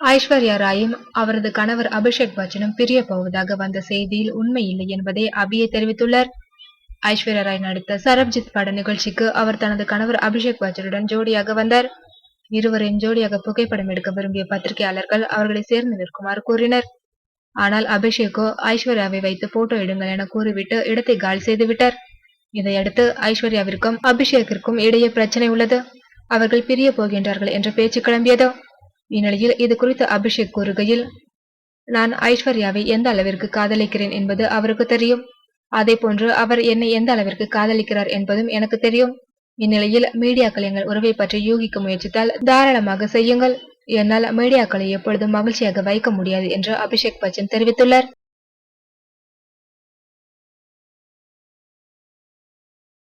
ஐஸ்வர்யா ராயும் அவரது கணவர் அபிஷேக் பச்சனும் பிரிய போவதாக வந்த செய்தியில் உண்மை இல்லை என்பதை அபியை தெரிவித்துள்ளார். ஐஸ்வர்யா ராய் நடித்த சரப்ஜித் பட நிகழ்ச்சிக்கு அவர் தனது கணவர் அபிஷேக் பச்சனுடன் ஜோடியாக வந்தார். இருவரின் ஜோடியாக புகைப்படம் எடுக்க விரும்பிய பத்திரிகையாளர்கள் அவர்களை சேர்ந்து நிற்குமாறு கூறினர். ஆனால் அபிஷேக்கோ ஐஸ்வர்யாவை வைத்து போட்டோ எடுங்கள் என கூறிவிட்டு இடத்தை காலி செய்துவிட்டார். இதையடுத்து ஐஸ்வர்யாவிற்கும் அபிஷேக்கிற்கும் இடையே பிரச்சனை உள்ளது. அவர்கள் பிரிய போகின்றார்கள் என்ற பேச்சு கிளம்பியது. இந்நிலையில் இது குறித்து அபிஷேக் கூறுகையில் நான் ஐஸ்வர்யாவை எந்த அளவிற்கு காதலிக்கிறேன் என்பது அவருக்கு தெரியும். அதே போன்று அவர் என்னை எந்த அளவிற்கு காதலிக்கிறார் என்பதும் எனக்கு தெரியும். இந்நிலையில் மீடியாக்கள் எங்கள் உறவை பற்றி யூகிக்க முயற்சித்தால் தாராளமாக செய்யுங்கள். என்னால் மீடியாக்களை எப்பொழுதும் மகிழ்ச்சியாக வைக்க முடியாது என்று அபிஷேக் பச்சன் தெரிவித்துள்ளார்.